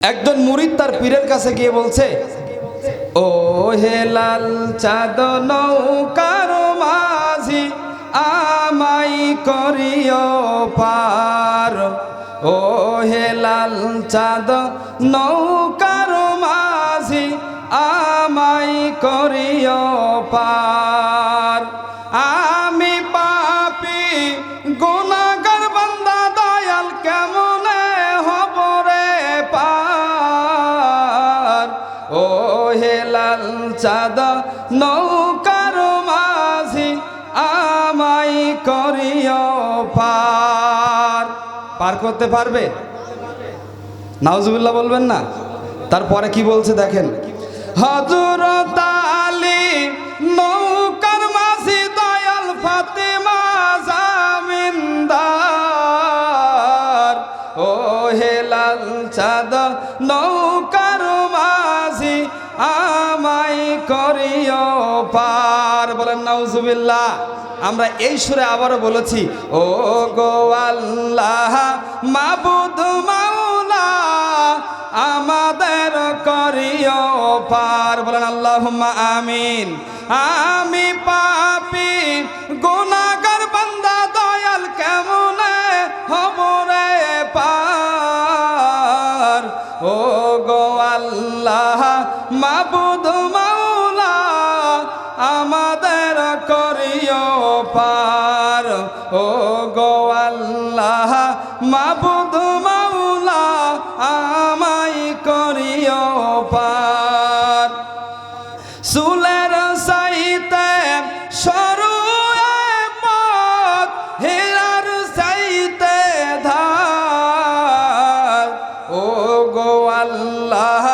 একজন মুরিদ তার পীরের কাছে গিয়ে বলছে ও হে লাল চাঁদ নৌকার মাঝি আমাই করিও পার। ও হে লাল চাঁদ নৌকার মাঝি আমাই করিও পার। আমি ও হে লাল চাঁদ, নৌকার মাঝি আমাই করিও পার। পার করতে পারবে? নাউজুবিল্লাহ বলবেন না? তারপরে কি বলছে দেখেন। হজরত আলী, নৌকার মাঝি দয়াল ফাতেমা জামিনদার। ও হে লাল চাঁদ করিও পার। বলেন, নাউজুবিল্লাহ, আমরা এই সুরে আবারও বলেছি, ও গো আল্লাহ, মাবুদ মাওলা, আমাদের করিও পার। বলেন আল্লাহ আমিন। আমি পাপি গুনাগার বান্দা, দয়াল কেমনে হব রে পার? ও গো আল্লাহ, মাবুদ ও গো আল্লাহ, মাবুদ মাওলা আমাই করিও পার। সুলের সাইতে সরু পথ হীরার সাইতে ধার। ও গো আল্লাহ,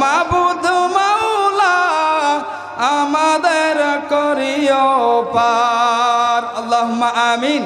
মাবুদ মাওলা, আমাদের করিও পার। আল্লাহুম্মা আমিন